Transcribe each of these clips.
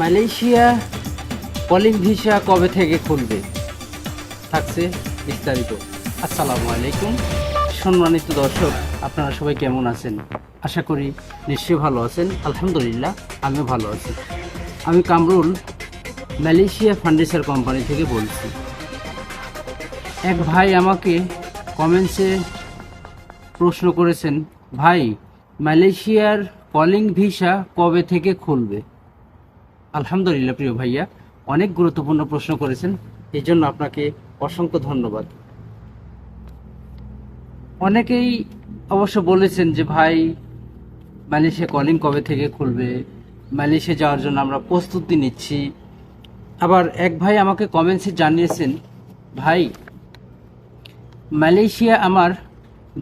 Malaysia calling visa কবে থেকে খুলবে? থাকছে বিস্তারিত। আসসালামু আলাইকুম। সম্মানিত দর্শক, আপনারা সবাই কেমন আছেন? আশা করি নিশ্চয়ই ভালো আছেন। আলহামদুলিল্লাহ, আমিও ভালো আছি। আমি কামরুল, মালয়েশিয়া ফার্নিচার কোম্পানি থেকে বলছি। এক ভাই আমাকে কমেন্টসে প্রশ্ন করেছেন, ভাই, মালয়েশিয়ার কলিং ভিসা কবে থেকে খুলবে? আলহামদুলিল্লাহ, প্রিয় ভাইয়া। অনেক গুরুত্বপূর্ণ প্রশ্ন করেছেন এই জন্য আপনাকে অসংখ্য ধন্যবাদ। অনেকেই অবশ্য বলেছেন যে, ভাই, মালয়েশিয়া কলিং কবে থেকে খুলবে? মালয়েশিয়া যাওয়ার জন্য আমরা প্রস্তুতি নিচ্ছি। আবার এক ভাই আমাকে কমেন্টসে জানিয়েছেন, ভাই, মালয়েশিয়া আমার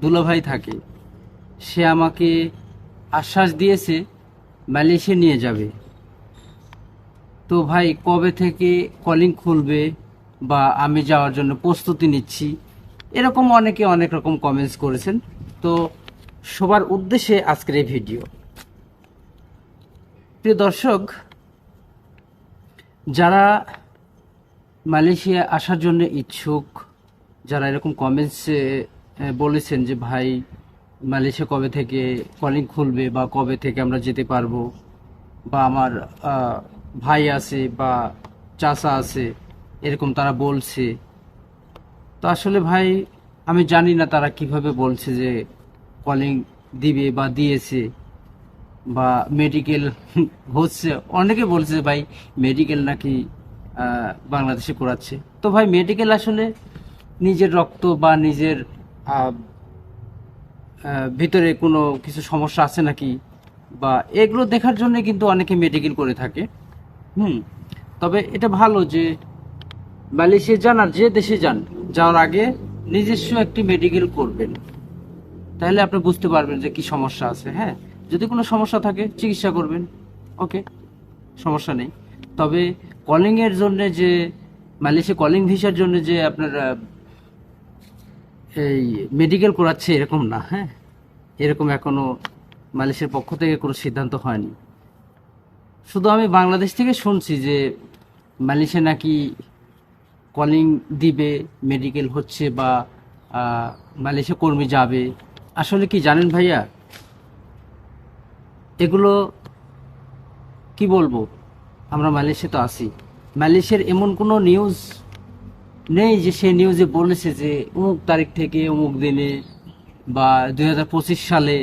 দুলাভাই থাকে। সে আমাকে আশ্বাস দিয়েছে মালয়েশিয়া নিয়ে যাবে। তো ভাই, কবে থেকে কলিং খুলবে বা আমি যাওয়ার জন্য প্রস্তুতি নিচ্ছি, এরকম অনেকে অনেক রকম কমেন্টস করেছেন। তো সবার উদ্দেশ্যে আজকের এই ভিডিও প্রিয় দর্শক, যারা মালয়েশিয়া আসার জন্য ইচ্ছুক, যারা এরকম কমেন্টসে বলেছেন যে, ভাই, মালয়েশিয়া কবে থেকে কলিং খুলবে বা কবে থেকে আমরা যেতে পারব? বা আমার ভাই আছে বা চাচা আছে, এরকম তারা বলছে। তো আসলে ভাই, আমি জানি না তারা কীভাবে বলছে যে কলিং দিবে বা দিয়েছে বা মেডিকেল হচ্ছে। অনেকে বলছে ভাই মেডিকেল নাকি বাংলাদেশে করাচ্ছে। তো ভাই মেডিকেল আসলে নিজের রক্ত বা নিজের ভিতরে কোনো কিছু সমস্যা আছে নাকি? বা এগুলো দেখার জন্য কিন্তু অনেকে মেডিকেল করে থাকে। হুম, তবে এটা ভালো যে মালয়েশিয়া যান আর যে দেশে যান, যাওয়ার আগে নিজস্ব একটি মেডিকেল করবেন। তাহলে আপনি বুঝতে পারবেন যে কি সমস্যা আছে হ্যাঁ? যদি কোনো সমস্যা থাকে, চিকিৎসা করবেন। ওকে, সমস্যা নেই। তবে কলিং এর জন্য যে, মালয়েশিয়া কলিং ভিসার জন্য যে আপনার এই মেডিকেল করাচ্ছে এরকম না হ্যাঁ? এরকম এখনও মালয়েশিয়ার পক্ষ থেকে কোনো সিদ্ধান্ত হয়নি। শুধু আমি বাংলাদেশ থেকে শুনছি যে মালয়েশিয়া নাকি কলিং দিবে মেডিকেল হচ্ছে বা মালয়েশিয়া কর্মী যাবে। আসলে কি জানেন ভাইয়া? এগুলো কি বলব? আমরা মালয়েশিয়া তো আছি। মালয়েশিয়ার এমন কোনো নিউজ নেই যে সে নিউজে বলেছে যে অমুক তারিখ থেকে, অমুক দিনে বা দু হাজার পঁচিশ সালে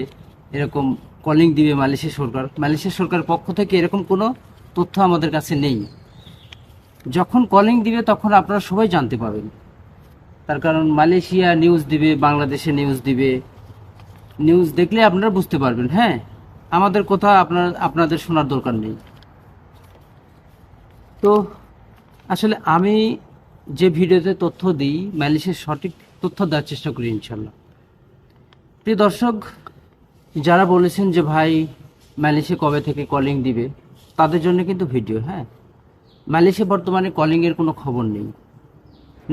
এরকম কলিং দিবে মালয়েশিয়া সরকার। মালয়েশিয়া সরকারের পক্ষ থেকে এরকম কোনো তথ্য আমাদের কাছে নেই। যখন কলিং দিবে তখন আপনারা সবাই জানতে পাবেন তার কারণ মালয়েশিয়া নিউজ দিবে, বাংলাদেশে নিউজ দিবে। নিউজ দেখলে আপনারা বুঝতে পারবেন হ্যাঁ? আমাদের কথা আপনার, আপনাদের শোনার দরকার নেই। তো আসলে আমি যে ভিডিওতে তথ্য দিই, মালয়েশিয়ার সঠিক তথ্য দেওয়ার চেষ্টা করি ইনশাল্লাহ প্রিয় দর্শক যারা বলেছেন যে ভাই মালয়েশিয়া কবে থেকে কলিং দিবে, তাদের জন্য কিন্তু ভিডিও হ্যাঁ? মালয়েশিয়া বর্তমানে কলিংয়ের কোনো খবর নেই।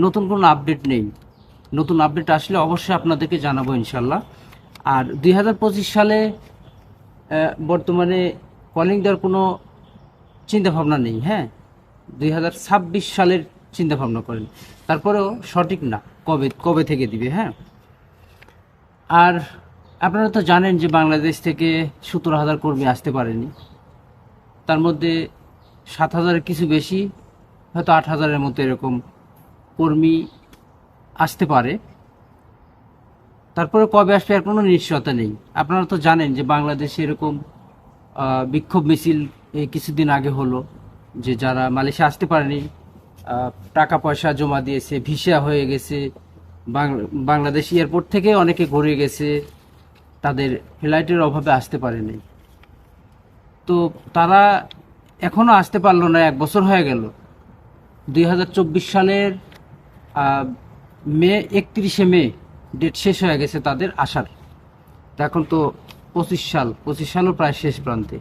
নতুন কোনো আপডেট নেই। নতুন আপডেট আসলে অবশ্যই আপনাদেরকে জানাব ইনশাল্লাহ আর দুই হাজার পঁচিশ সালে বর্তমানে কলিং দেওয়ার কোনো চিন্তা ভাবনা নেই হ্যাঁ? দুই হাজার ছাব্বিশ সালের চিন্তা ভাবনা করেন। তারপরেও সঠিক না, কবে কবে থেকে দিবে হ্যাঁ? আর আপনারা তো জানেন যে বাংলাদেশ থেকে সতেরো হাজার কর্মী আসতে পারেনি। তার মধ্যে সাত হাজারের কিছু বেশি, হয়তো আট হাজারের মতো এরকম কর্মী আসতে পারে। তারপরে কবে আসবে আর কোনো নিশ্চয়তা নেই। আপনারা তো জানেন যে বাংলাদেশে এরকম বিক্ষোভ মিছিল কিছুদিন আগে হলো যে যারা মালয়েশিয়া আসতে পারেনি টাকা পয়সা জমা দিয়েছে, ভিসা হয়ে গেছে বাংলাদেশ এয়ারপোর্ট থেকে অনেকে ঘুরে গেছে। তাদের ফ্লাইটের অভাবে আসতে পারেনি। তো তারা এখনও আসতে পারল না, এক বছর হয়ে গেল। দুই হাজার চব্বিশ সালের মে, একত্রিশে মে ডেট শেষ হয়ে গেছে তাদের আসার। এখন তো পঁচিশ সাল, পঁচিশ সালও প্রায় শেষ প্রান্তে।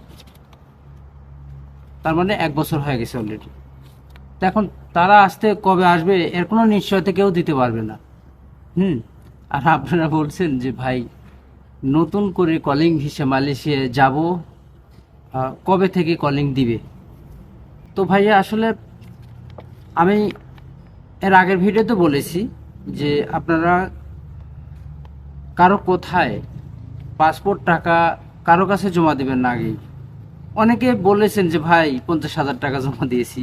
তার মানে এক বছর হয়ে গেছে অলরেডি এখন তারা আসতে কবে আসবে, এর কোনো নিশ্চয়তা কেউ দিতে পারবে না। হুম, আর আপনারা বলছেন যে, ভাই নতুন করে কলিং হিসেবে মালয়েশিয়ায় যাব কবে থেকে কলিং দিবে? তো ভাইয়া, আসলে আমি এর আগের ভিডিওতে বলেছি যে আপনারা কারও কোথায় পাসপোর্ট টাকা কারও কাছে জমা দেবেন না আগেই। অনেকে বলেছেন যে, ভাই, পঞ্চাশ হাজার টাকা জমা দিয়েছি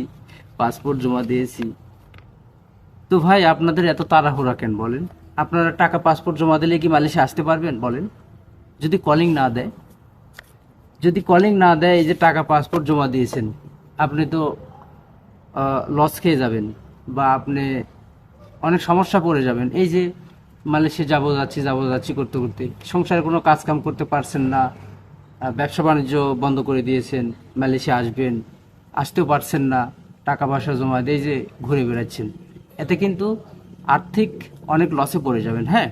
পাসপোর্ট জমা দিয়েছি। তো ভাই, আপনাদের এত তাড়াহুড়া কেন বলেন? আপনারা টাকা পাসপোর্ট জমা দিলে কি মালয়েশিয়া আসতে পারবেন বলেন? যদি কলিং না দেয়, যদি কলিং না দেয়, এই যে টাকা পাসপোর্ট জমা দিয়েছেন, আপনি তো লস খেয়ে যাবেন বা আপনি অনেক সমস্যা পড়ে যাবেন। এই যে মালয়েশিয়া যাব যাচ্ছি যাব যাচ্ছি করতে করতে, সংসারে কোনো কাজ কাম করতে পারছেন না ব্যবসা বাণিজ্য বন্ধ করে দিয়েছেন, মালয়েশিয়া আসবেন, আসতেও পারছেন না, টাকা পয়সা জমা দিয়ে যে ঘুরে বেড়াচ্ছেন, এতে কিন্তু আর্থিক অনেক লসে পড়ে যাবেন হ্যাঁ?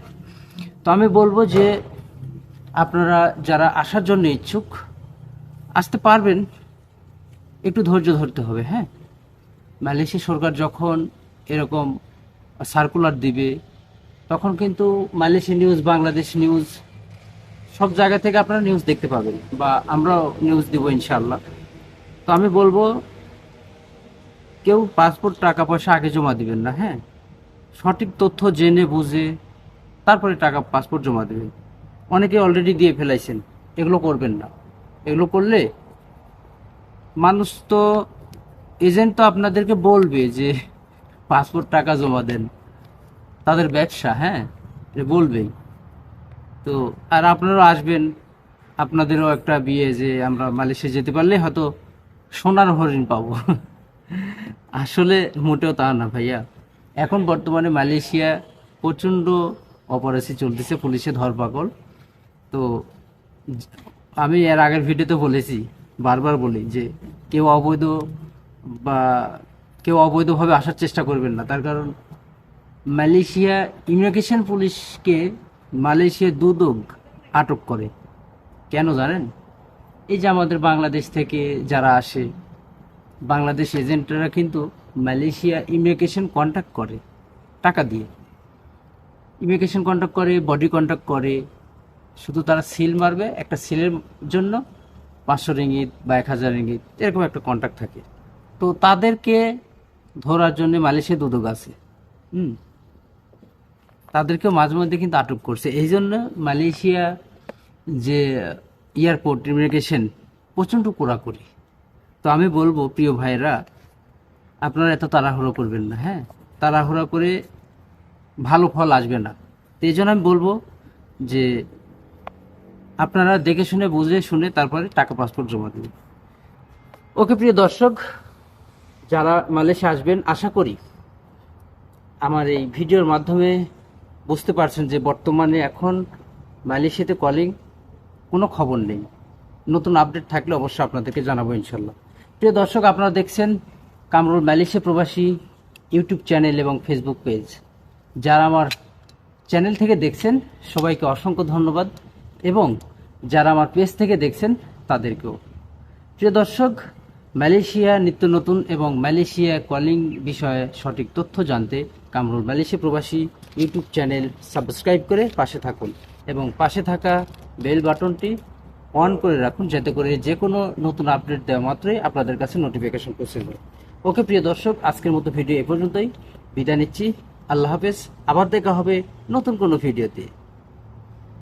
তো আমি বলব যে আপনারা যারা আসার জন্য ইচ্ছুক, আসতে পারবেন। একটু ধৈর্য ধরতে হবে হ্যাঁ? মালয়েশিয়া সরকার যখন এরকম সার্কুলার দিবে, তখন কিন্তু মালয়েশিয়া নিউজ বাংলাদেশ নিউজ সব জায়গা থেকে আপনারা নিউজ দেখতে পাবেন বা আমরাও নিউজ দিব ইনশাল্লাহ তো আমি বলব, কেউ পাসপোর্ট টাকা পয়সা আগে জমা দিবেন না হ্যাঁ? সঠিক তথ্য জেনে বুঝে, তারপরে টাকা পাসপোর্ট জমা দেবেন। অনেকে অলরেডি দিয়ে ফেলাইছেন। এগুলো করবেন না। এগুলো করলে মানুষ তো এজেন্ট তো আপনাদেরকে বলবে যে, পাসপোর্ট টাকা জমা দেন। তাদের ব্যবসা হ্যাঁ বলবেই। তো, আর আপনারাও আসবেন। আপনাদেরও একটা বিয়ে যে আমরা মালয়েশিয়া যেতে পারলে হয়তো সোনার হরিণ পাবো। আসলে মোটেও তা না ভাইয়া। এখন বর্তমানে মালয়েশিয়া প্রচণ্ড অপারেশন চলতেছে, পুলিশে ধরপাকড়। তো আমি এর আগের ভিডিওতে বলেছি, বারবার বলি যে কেউ অবৈধ বা কেউ অবৈধভাবে আসার চেষ্টা করবেন না। তার কারণ মালয়েশিয়া ইমিগ্রেশন পুলিশকে মালয়েশিয়া দুদক আটক করে। কেন জানেন? এই যে আমাদের বাংলাদেশ থেকে যারা আসে, বাংলাদেশ এজেন্টরা কিন্তু মালয়েশিয়া ইমিগ্রেশন কন্ট্যাক্ট করে টাকা দিয়ে। ইমিগ্রেশন কন্ট্যাক্ট করে, বডি কন্ট্যাক্ট করে শুধু তারা সিল মারবে, একটা সিলের জন্য পাঁচশো রিঙ্গিত বা এক হাজার রিঙ্গিত, এরকম একটা কন্ট্যাক্ট থাকে। তো তাদেরকে ধরার জন্য মালয়েশিয়া দুদক আছে। হুম। তাদেরকেও মাঝে মধ্যে কিন্তু আটক করছে। এই জন্য মালয়েশিয়া যে এয়ারপোর্ট ইমিগ্রেশন প্রচণ্ড কড়াকড়ি। তো আমি বলব, প্রিয় ভাইরা আপনারা এত তাড়াহুড়ো করবেন না হ্যাঁ? তাড়াহুড়া করে ভালো ফল আসবে না। তো এই জন্য আমি বলব যে আপনারা দেখে শুনে, বুঝে শুনে তারপরে টাকা পাসপোর্ট জমা দেবেন ওকে, প্রিয় দর্শক, যারা মালয়েশিয়া আসবেন, আশা করি আমার এই ভিডিওর মাধ্যমে বুঝতে পারছেন যে বর্তমানে এখন মালয়েশিয়াতে কলিং কোনো খবর নেই। নতুন আপডেট থাকলে অবশ্যই আপনাদেরকে জানাব ইনশাল্লাহ। প্রিয় দর্শক, আপনারা দেখছেন কামরুল মালয়েশিয়া প্রবাসী ইউটিউব চ্যানেল এবং ফেসবুক পেজ যারা আমার চ্যানেল থেকে দেখছেন, সবাইকে অসংখ্য ধন্যবাদ এবং যারা আমার পেজ থেকে দেখছেন, তাদেরকেও। প্রিয় দর্শক, মালয়েশিয়া নিত্য নতুন এবং মালয়েশিয়া কলিং বিষয়ে সঠিক তথ্য জানতে কামরুল মালয়েশিয়া প্রবাসী ইউটিউব চ্যানেল সাবস্ক্রাইব করে পাশে থাকুন এবং পাশে থাকা বেল বাটনটি অন করে রাখুন যাতে করে যে কোনো নতুন আপডেট দেওয়া মাত্রই আপনাদের কাছে নোটিফিকেশন পৌঁছে যাবে ওকে, প্রিয় দর্শক, আজকের মতো ভিডিও এ পর্যন্তই। বিদায় নিচ্ছি। আল্লাহ হাফেজ। আবার দেখা হবে নতুন কোনো ভিডিওতে।